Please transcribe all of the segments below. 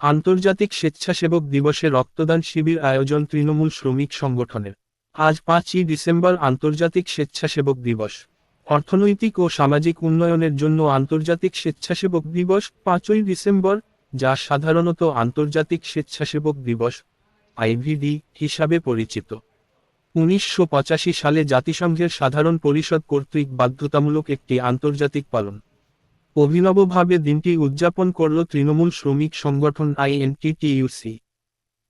আন্তর্জাতিক স্বেচ্ছাসেবক দিবসে রক্তদান শিবির আয়োজন তৃণমূল শ্রমিক সংগঠনের। আজ পাঁচই ডিসেম্বর আন্তর্জাতিক স্বেচ্ছাসেবক দিবস। অর্থনৈতিক ও সামাজিক উন্নয়নের জন্য আন্তর্জাতিক স্বেচ্ছাসেবক দিবস পাঁচই ডিসেম্বর, যা সাধারণত আন্তর্জাতিক স্বেচ্ছাসেবক দিবস, আইভিডি হিসাবে পরিচিত। উনিশশো পঁচাশি সালে জাতিসংঘের সাধারণ পরিষদ কর্তৃক বাধ্যতামূলক একটি আন্তর্জাতিক পালন। অভিনবভাবে দিনটি উদযাপন করল তৃণমূল শ্রমিক সংগঠন আইএনটিটিইউসি।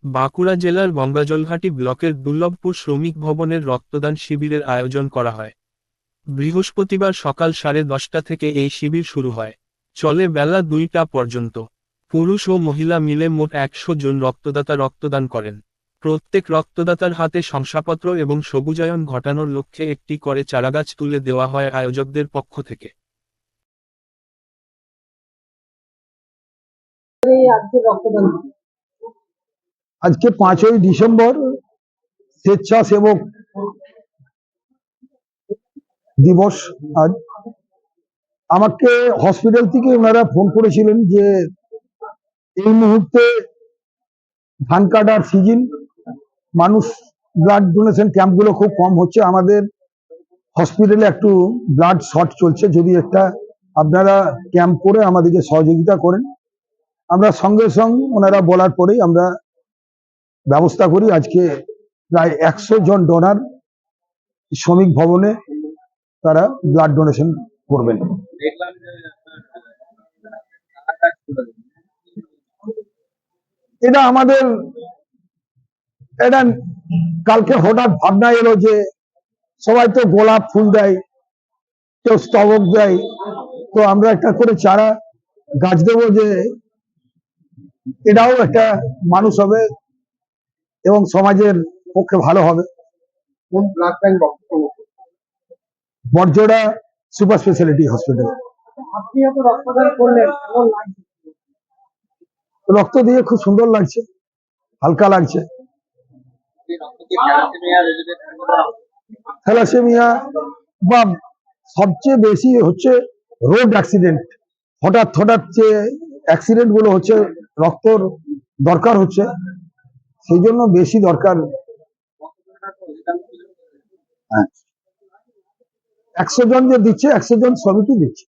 বাঁকুড়া জেলার গঙ্গাজলঘাটি ব্লকের দুর্লভপুর শ্রমিক ভবনের রক্তদান শিবিরের আয়োজন করা হয়। বৃহস্পতিবার সকাল সাড়ে দশটা থেকে এই শিবির শুরু হয়। চলে বেলা দুইটা পর্যন্ত। পুরুষ ও মহিলা মিলে মোট একশো জন রক্তদাতা রক্তদান করেন। প্রত্যেক রক্তদাতার হাতে শংসাপত্র এবং সবুজায়ন ঘটানোর লক্ষ্যে একটি করে চারাগাছ তুলে দেওয়া হয় আয়োজকদের পক্ষ থেকে। আজকে পাঁচই ডিসেম্বর স্বেচ্ছাসেবক দিবস। আজ আমাকে হসপিটাল থেকে ওনারা ফোন করেছিলেন যে এই মুহূর্তে ধান কাটার সিজন, মানুষ ব্লাড ডোনেশন ক্যাম্পগুলো খুব কম হচ্ছে। আমাদের হসপিটালে একটু ব্লাড শর্ট চলছে। যদি একটা আপনারা ক্যাম্প করে আমাদেরকে সহযোগিতা করেন। আমরা সঙ্গে সঙ্গে ওনারা বলার পরেই আমরা ব্যবস্থা করি আজকে প্রায় একশো জন ডোনার শ্রমিক ভবনে তারা ব্লাড ডোনেশন করবেন। এটা আমাদের এটা কালকে হঠাৎ ভাবনা এলো যে সবাই তো গোলাপ ফুল দেয়, কেউ স্তবক দেয়, তো আমরা একটা করে চারা গাছ দেবো যে এটাও একটা মানুষ হবে এবং সমাজের পক্ষে ভালো হবে। Borjora super speciality hospital. রক্ত দিয়ে খুব সুন্দর লাগছে হালকা লাগছে। থ্যালাসেমিয়া বা সবচেয়ে বেশি হচ্ছে রোড অ্যাক্সিডেন্ট। হঠাৎ হঠাৎ যে অ্যাক্সিডেন্টগুলো হচ্ছে রক্তর দরকার হচ্ছে, সেই জন্য বেশি দরকার। হ্যাঁ। একশো জন যে দিচ্ছে, একশো জন শ্রমিকই দিচ্ছে।